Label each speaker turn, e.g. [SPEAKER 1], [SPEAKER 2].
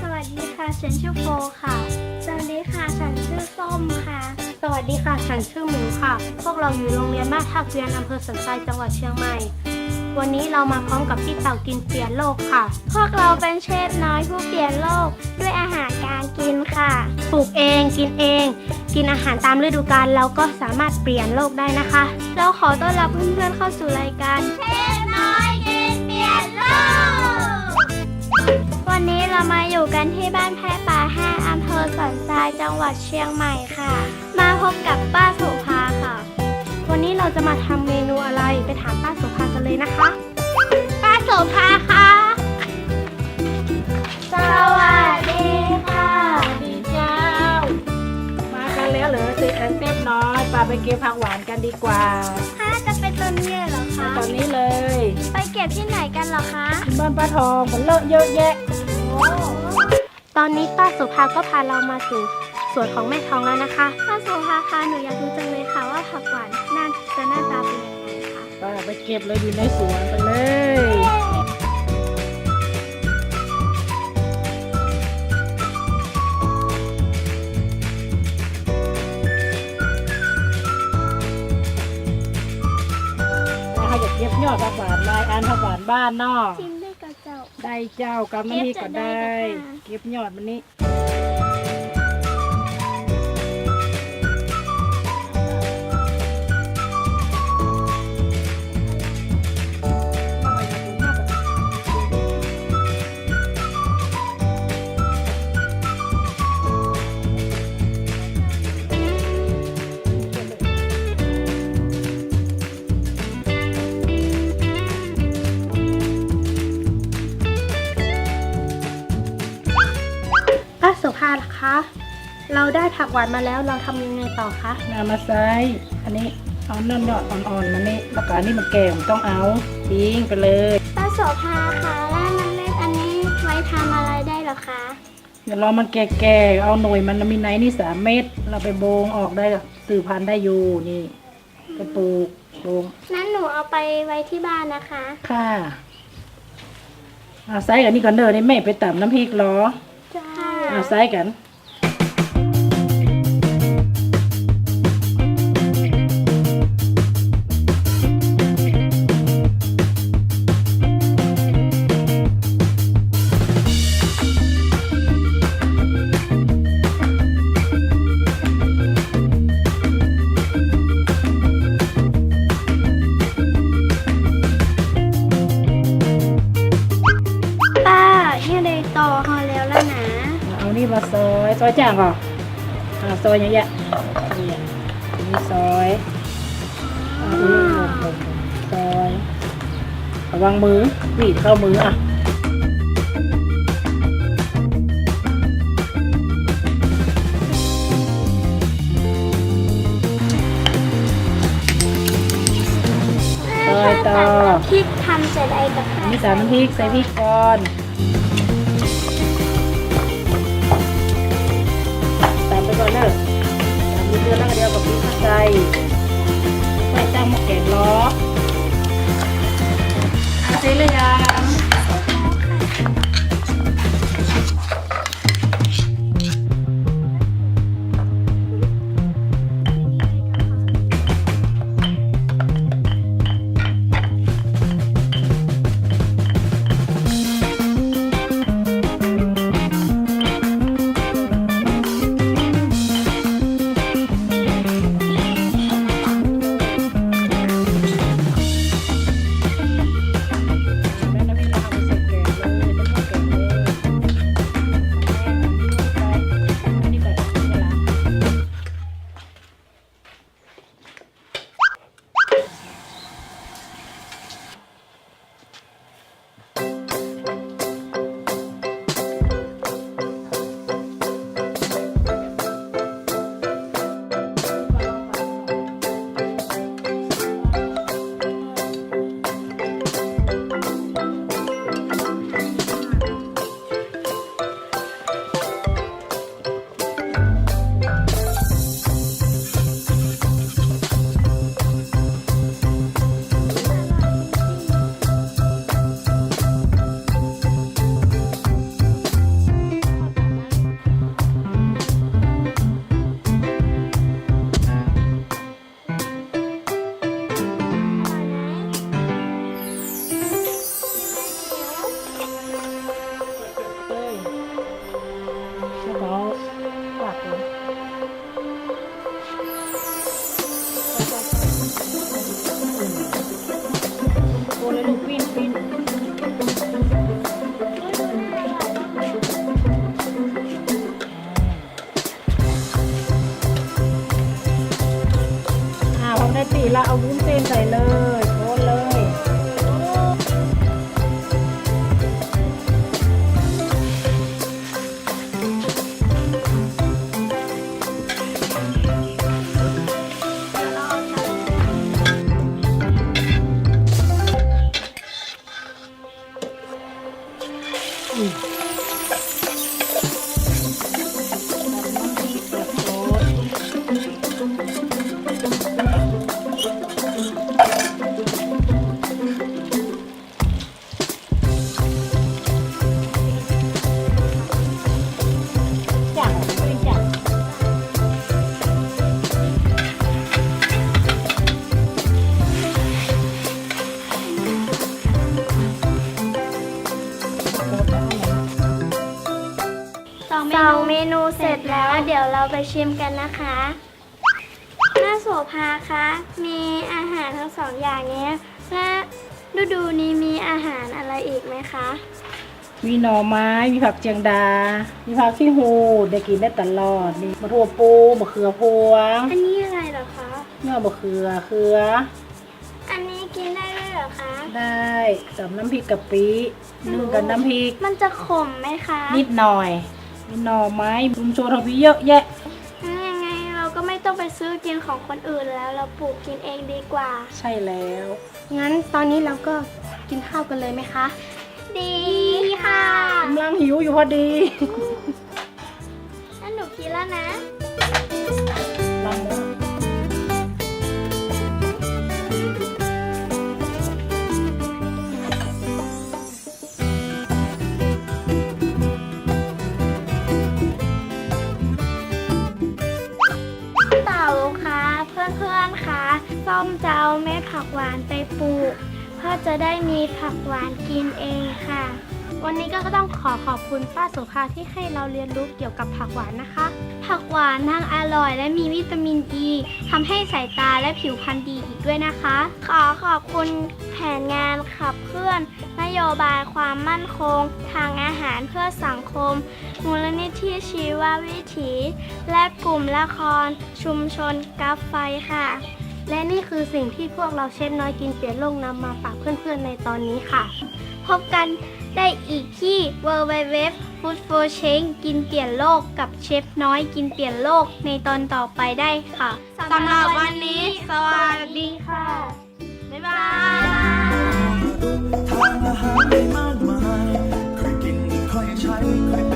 [SPEAKER 1] สวัสดีค่ะฉันชื่อโฟค่ะ สวัสดีค่ะ ฉันชื่อส้มค่ะ
[SPEAKER 2] สวัสดีค่ะ ฉันชื่อหมิวค่ะ พวกเราอยู่โรงเรียนบ้านท่าเกวียนอำเภอสันทรายจังหวัดเชียงใหม่ วันนี้เรามาพร้อมกับพี่เต่ากินเปลี่ยนโลกค่ะ
[SPEAKER 1] พวกเราเป็นเชฟน้อยผู้เปลี่ยนโลกด้วยอาหารการกินค่ะ
[SPEAKER 2] ปลูกเองกินเอง กินอาหารตามฤดูกาลแล้วก็สามารถเปลี่ยนโลกได้นะคะ
[SPEAKER 1] เราขอต้อนรับเพื่อนๆเข้าสู่รายการเชฟน้อยกินเปลี่ยนโลก วันนี้เรามาอยู่กันที่บ้านแพร่ป่าแห้อำเภอสันทรายจังหวัดเชียงใหม่ค่ะ มาพบกับป้าโสุภาค่ะ
[SPEAKER 2] วันนี้เราจะมาทำเมนูอะไรไปถามป้าโสุภา เลยนะคะ
[SPEAKER 1] ป้าโสุภาคะสวัสดีค่ะ
[SPEAKER 3] ดีเจ้า มากันแล้วเหรอเจ๊แอนเต้นน้อยปาไปเก็บผักหวานกันดีกว่า
[SPEAKER 1] ถ้าจะไปต้นเยื่อเหรอคะ
[SPEAKER 3] ตอนนี้เลย
[SPEAKER 1] ไปเก็บที่ไหนกันเหรอคะ
[SPEAKER 3] บ้านป้าทองผลเลอะเยอะแยะ
[SPEAKER 1] โอ้
[SPEAKER 2] ตอนนี้ป้าโสุภาก็พาเรามาถึงสวนของแม่ทองแล้วนะคะ
[SPEAKER 1] ป้าโสุภาคะหนูอยากรู้จังเลยค่ะว่าผักหวานน่าจะหน้าตาเป็นยังไง คะ
[SPEAKER 3] ป้าไปเก็บเลยอยู่ในสวนไปเลยนะคะอยากเก็บยอดผักหวานลายอันผักหวานบ้านเนอก
[SPEAKER 1] ชิมด้วยกับเจ้า
[SPEAKER 3] ได้เจ้ากำน้ำพริกก็ได้
[SPEAKER 1] เก็บจะได้
[SPEAKER 3] เก็บยอดมันนี้
[SPEAKER 2] ได้ผักหวานมาแล้วเราทำยังไงต่อคะ
[SPEAKER 3] นามาไซอันนี้เอาเนื้อยอดอ่อนๆมานี่แล้วก็อันนี้มันแก่มต้องเอาทิ้งไปเลย
[SPEAKER 1] ป้าโสภาคะแล้วน้ำเม็ดอันนี้ไว้ทำอะไรได้เหรอคะ
[SPEAKER 3] เดี๋ยวรอมันแก่ๆเอาหน่วยมันมีไหนนี่สามเม็ดเราไปโบงออกได้สื่อพันธุ์ได้อยู่นี่ไปปลูกโบง
[SPEAKER 1] นั้นหนูเอาไปไว้ที่บ้านนะคะ
[SPEAKER 3] ค่ะเอาไซส์กันนี่ก่อนเด้อนี่แม่ไปตำน้ำพริกเหรอ
[SPEAKER 1] จ้า
[SPEAKER 3] เอาไซส์กัน
[SPEAKER 1] เอา
[SPEAKER 3] นี่มาซอยซอยจ้างก่อนอ่าซอยอย่างเงี้ยเนี่ยนี่ซอยเอาอันนี้ลงลงลงซอยระวังมือหวีดเข้ามืออะซอยต่อ
[SPEAKER 1] พริกทำเสร็จไอ้กับข้าว
[SPEAKER 3] นี่ใส่น้ำพริกใส่พริกก่อน พริกเข้าใจค่อยตั้งหมะแกงล้อเอาสิเลยยั ละเอาวุ้นเส้นใส่เลยโคนเลย
[SPEAKER 1] เดี๋ยวเราไปชิมกันนะคะแม่โสภาคะ มีอาหารทั้งสองอย่างนี้และฤดูนี้มีอาหารอะไรอีกไหมคะ
[SPEAKER 3] มีหน่อไม้ มีผักเจียงดา มีผักขี้หูดได้กินได้ตลอด มีมะทั่วปูมะเขือพวง
[SPEAKER 1] อันนี้อะไรเหรอคะ
[SPEAKER 3] เนื้อมะเขือเขือ
[SPEAKER 1] อันนี้กินได้ด้วยเหรอคะ
[SPEAKER 3] ได้กับน้ำพริกกะปินึ่งกับน้ำพริก
[SPEAKER 1] มันจะขมไหมคะ
[SPEAKER 3] นิดหน่อย มีหน่อไม้บุมโชว์ทวีเยอะแยะ
[SPEAKER 1] งั้นยังไงเราก็ไม่ต้องไปซื้อกินของคนอื่นแล้ว เราปลูกกินเองดีกว่า
[SPEAKER 3] ใช่แล้ว
[SPEAKER 2] งั้นตอนนี้เราก็กินข้าวกันเลยไหมคะ
[SPEAKER 1] ดีค่ะ
[SPEAKER 3] กำลังหิวอยู่พอดี
[SPEAKER 1] งั้นหนูกินแล้วนะ
[SPEAKER 3] ลองดู
[SPEAKER 1] เผักหวานไปปลูกเพื่อจะได้มีผักหวานกินเองค่ะ
[SPEAKER 2] วันนี้ก็ต้องขอขอบคุณป้าโสภาที่ให้เราเรียนรู้เกี่ยวกับผักหวานนะคะ
[SPEAKER 1] ผักหวานทั้งอร่อยและมีวิตามินอ e, ีทำให้สายตาและผิวพรรณดีอีกด้วยนะคะ ขอขอบคุณแผนงานขับเคลื่อน นโยบายความมั่นคง ทางอาหารเพื่อสังคม มูลนิธิชีววิถี และกลุ่มละคร ชุมชนกัฟไฟค่ะ
[SPEAKER 2] และนี่คือสิ่งที่พวกเราเชฟน้อยกินเปลี่ยนโลกนำมาฝากเพื่อนๆในตอนนี้ค่ะ
[SPEAKER 1] พบกันได้อีกที่ w w w Food for c h a n g กินเปลี่ยนโลกกับเชฟน้อยกินเปลี่ยนโลกในตอนต่อไปได้ค่ะ
[SPEAKER 2] สำหรับวันนี้ สวัสดีค่ะ
[SPEAKER 1] บ๊ายบาย
[SPEAKER 4] ทางอาหารได้มากมายค่อยกินค่อยใช้ค่อยเป็นไปแต่ยั